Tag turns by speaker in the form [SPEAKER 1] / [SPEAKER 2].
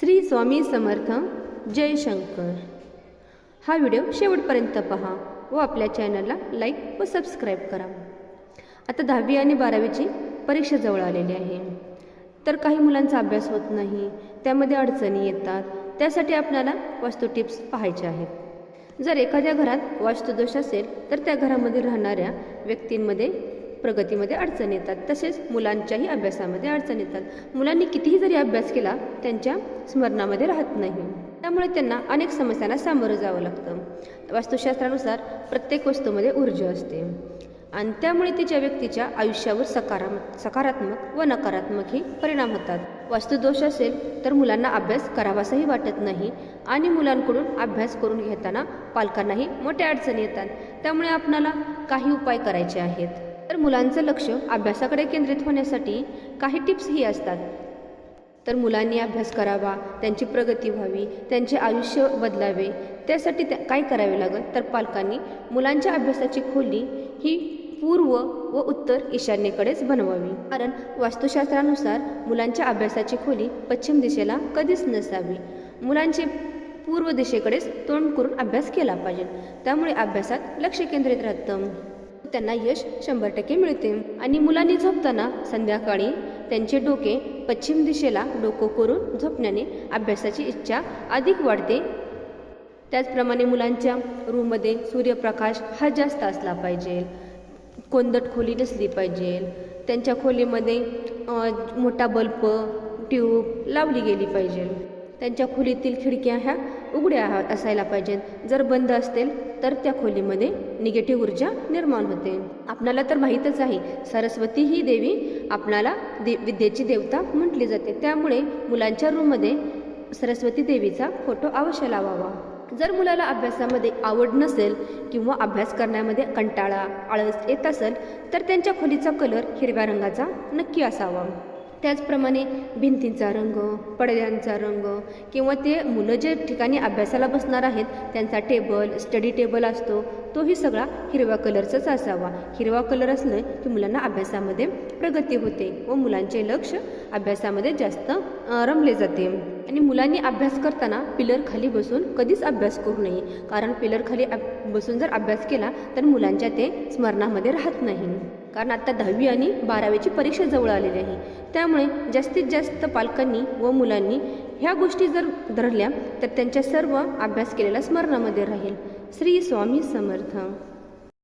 [SPEAKER 1] श्री स्वामी समर्थ जय शंकर. हा व्हिडिओ शेवटपर्यंत पहा व आपल्या चॅनलला लाईक व सबस्क्राईब करा. आता दहावी आणि बारावीची परीक्षा जवळ आलेली आहे. तर काही मुलांचा अभ्यास होत नाही त्यामध्ये अडचणी येतात त्यासाठी आपल्याला वास्तू टिप्स पाहायच्या आहेत. जर एखाद्या घरात वास्तुदोष असेल तर त्या घरामध्ये राहणाऱ्या व्यक्तींमध्ये प्रगतीमध्ये अडचण येतात. तसेच मुलांच्याही अभ्यासामध्ये अडचण येतात. मुलांनी कितीही जरी अभ्यास केला त्यांच्या स्मरणामध्ये राहत नाही. त्यामुळे त्यांना अनेक समस्यांना सामोरं जावं लागतं. वास्तुशास्त्रानुसार प्रत्येक वस्तूमध्ये ऊर्जा असते. आणि त्यामुळे तिच्या व्यक्तीच्या आयुष्यावर सकाराम सकारात्मक व नकारात्मकही परिणाम होतात. वास्तुदोष असेल तर मुलांना अभ्यास करावासाही वाटत नाही आणि मुलांकडून अभ्यास करून घेताना पालकांनाही मोठ्या अडचणी येतात. त्यामुळे आपणाला काही उपाय करायचे आहेत. तर मुलांचं लक्ष अभ्यासाकडे केंद्रित होण्यासाठी काही टिप्सही असतात. तर मुलांनी अभ्यास करावा त्यांची प्रगती व्हावी त्यांचे आयुष्य बदलावे त्यासाठी त्या काय करावे लागत तर पालकांनी मुलांच्या अभ्यासाची खोली ही पूर्व व उत्तर ईशान्येकडेच बनवावी. कारण वास्तुशास्त्रानुसार मुलांच्या अभ्यासाची खोली पश्चिम दिशेला कधीच नसावी. मुलांचे पूर्व दिशेकडेच तोंड करून अभ्यास केला पाहिजे. त्यामुळे अभ्यासात लक्ष केंद्रित राहतं. त्यांना यश शंभर टक्के मिळते. आणि मुलांनी झोपताना संध्याकाळी त्यांचे डोके पश्चिम दिशेला डोकं करून झोपण्याने अभ्यासाची इच्छा अधिक वाढते. त्याचप्रमाणे मुलांच्या रूममध्ये सूर्यप्रकाश हा जास्त असला पाहिजे. कोंदट खोली नसली पाहिजे. त्यांच्या खोलीमध्ये मोठा बल्ब ट्यूब लावली गेली पाहिजे. त्यांच्या खोलीतील खिडक्या ह्या उघड्या आहा- असायला पाहिजेत. जर बंद असतील तर त्या खोलीमध्ये निगेटिव्ह ऊर्जा निर्माण होते. आपणाला तर माहीतच आहे सरस्वती ही देवी आपणाला दे विद्येची देवता म्हटली जाते. त्यामुळे मुलांच्या रूममध्ये सरस्वती देवीचा फोटो अवश्य लावावा. जर मुलाला अभ्यासामध्ये आवड नसेल किंवा अभ्यास करण्यामध्ये कंटाळा आळस येत असेल तर त्यांच्या खोलीचा कलर हिरव्या रंगाचा नक्की असावा. त्याचप्रमाणे भिंतींचा रंग पडद्यांचा रंग किंवा ते मुलं जे ठिकाणी अभ्यासाला बसणार आहेत त्यांचा टेबल स्टडी टेबल असतो तोही सगळा हिरव्या कलरचाच असावा. हिरवा कलर असलं की मुलांना अभ्यासामध्ये प्रगती होते व मुलांचे लक्ष अभ्यासामध्ये जास्त रमले जाते. आणि मुलांनी अभ्यास करताना पिलर खाली बसून कधीच अभ्यास करू नये. कारण पिलर खाली बसून जर अभ्यास केला तर मुलांच्या ते स्मरणामध्ये राहत नाही. कारण आता दहावी आणि बारावीची परीक्षा जवळ आलेली आहे. त्यामुळे जास्तीत जास्त पालकांनी व मुलांनी ह्या गोष्टी जर धरल्या तर त्यांच्या सर्व अभ्यास केलेला स्मरणामध्ये राहील. श्री स्वामी समर्थ.